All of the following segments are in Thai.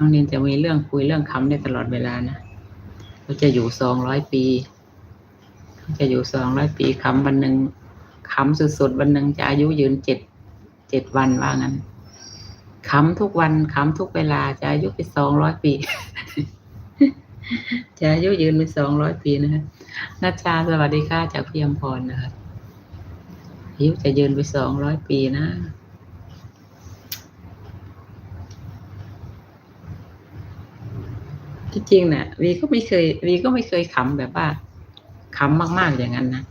น้องนินจะมีเรื่องคุยเรื่องคำได้ตลอดเวลานะเขาจะอยู่สองร้อยปีเขาจะอยู่สองร้อยปีคำวันหนึ่งคำสุดๆวันหนึ่งจะอายุยืนเจ็ดเจ็ดวันว่างั้นคำทุกวันคำทุกเวลาจะอายุไปสองร้อยปีจะอายุยืนไปสองร้อยปีนะคะนัชชาสวัสดีค่ะจากพี่ยมพรนะคะอายุจะยืนไปสองร้อยปีนะ ที่จริงเนี่ยวีก็ไม่เคยวีก็ไม่เคยขำแบบว่าขำมากๆอย่างนั้นนะ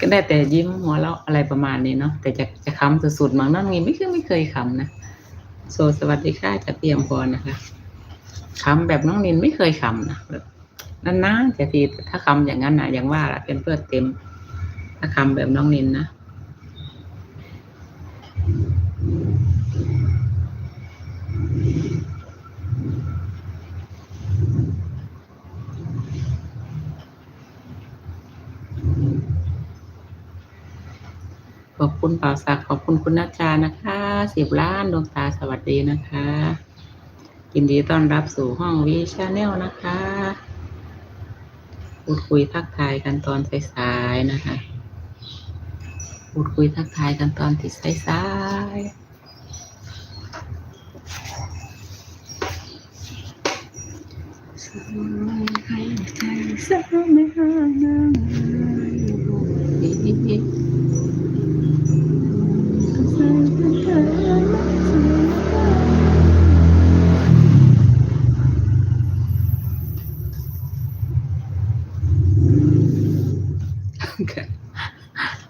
ก็ได้แต่ยิ้มหัวเราะอะไรประมาณนี้เนาะแต่จะจะขำสุดๆมั้งนั่นงี้ไม่เคยไม่เคยขำนะโซสวัสดีค่ะจากเตรียมพรนะคะขำแบบน้องนินไม่เคยขำนะแบบนานๆจะทีถ้าขำอย่างนั้นนะอย่างว่าละเป็นเพื่อเต็มถ้าขำแบบน้องนินนะ ขอบคุณป่าวศักดิ์ขอบคุณคุณนัชชานะคะสิบล้านดวงตาสวัสดีนะคะยินดีต้อนรับสู่ห้องวีชาแนลนะคะพูดคุยทักทายกันตอนสายๆนะคะพูดคุยทักทายกันตอนที่สายๆสายให้ใจสายไม่ห่าง นางดี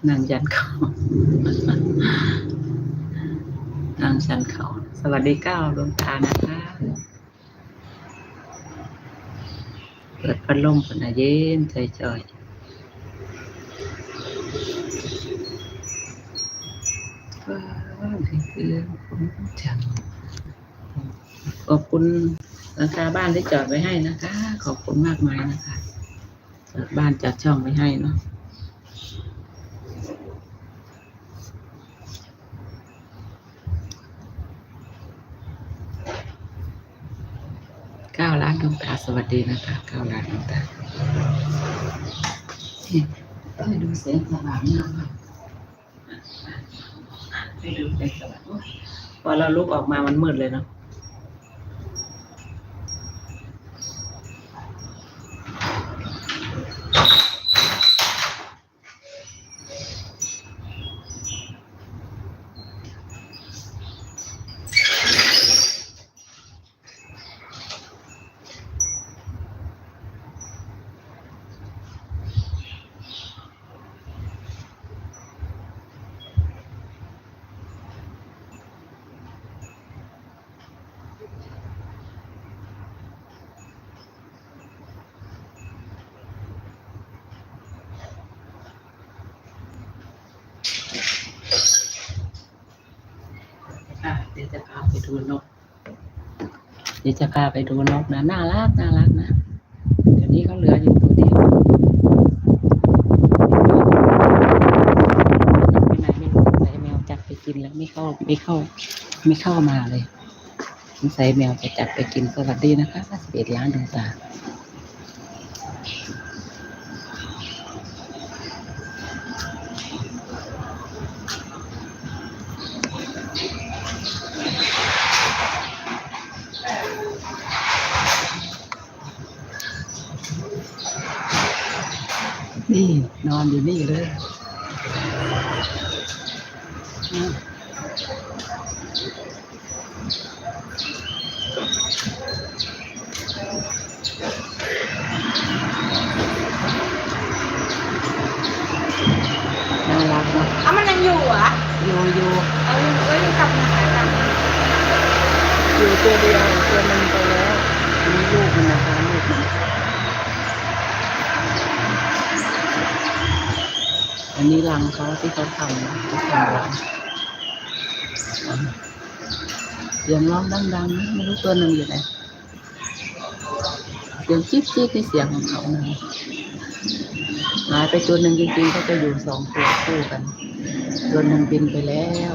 นางยันเขานางชันเขา สวัสดีเก้าดวงตานะคะ เปิดพัดลมคนอาเย็นใจจอย ว้าวนี่คืองของจังขอบคุณราคาบ้านที่จอดไว้ให้นะคะ ขอบคุณมากมายนะคะจอดบ้านจัดช่องไว้ให้เนาะเก้าล้านดวงตาสวัสดีนะคะเก้าล้านดวงตาให้ดูแสงสว่างมากค่ะ ให้ดูแสงสว่างโอ๊ยพอเราลุกออกมามันมืดเลยเนาะ ดี๋ยวจะพาไปดูนก เดี๋ยวจะพาไปดูนกนะน่ารักน่ารักนะเดี๋ยวนี้เขาเหลืออยู่ตัวเดียวไปไหนไม่รู้ใส่แมวจับไปกินแล้วไม่เข้าไม่เข้า ไม่เข้ามาเลยสงสัยแมวจะจับไปกินสวัสดีนะคะสิบเอ็ดล้านดวงตา นี่ นอนอยู่นี่เลยอะน่ารักเนาะเอามันยังอยู่เหรอะโยโย่เอาอยู่ก็ยังกลับมาหากันอยู่ตัวเดียวตัวหนึงไปแล้วมีลูกมันนะคะลูกมัน อันนี้รังเขาที่เขาทำนะเขาทำรังเสียงร้องดังๆนะไม่รู้ตัวหนึ่งอยู่ไหนเสียงจิ๊บจิ๊บในเสียงของเขานะหายไปตัวหนึ่งจริงๆก็จะอยู่สองตัวคู่กัน ตัวหนึ่งบินไปแล้ว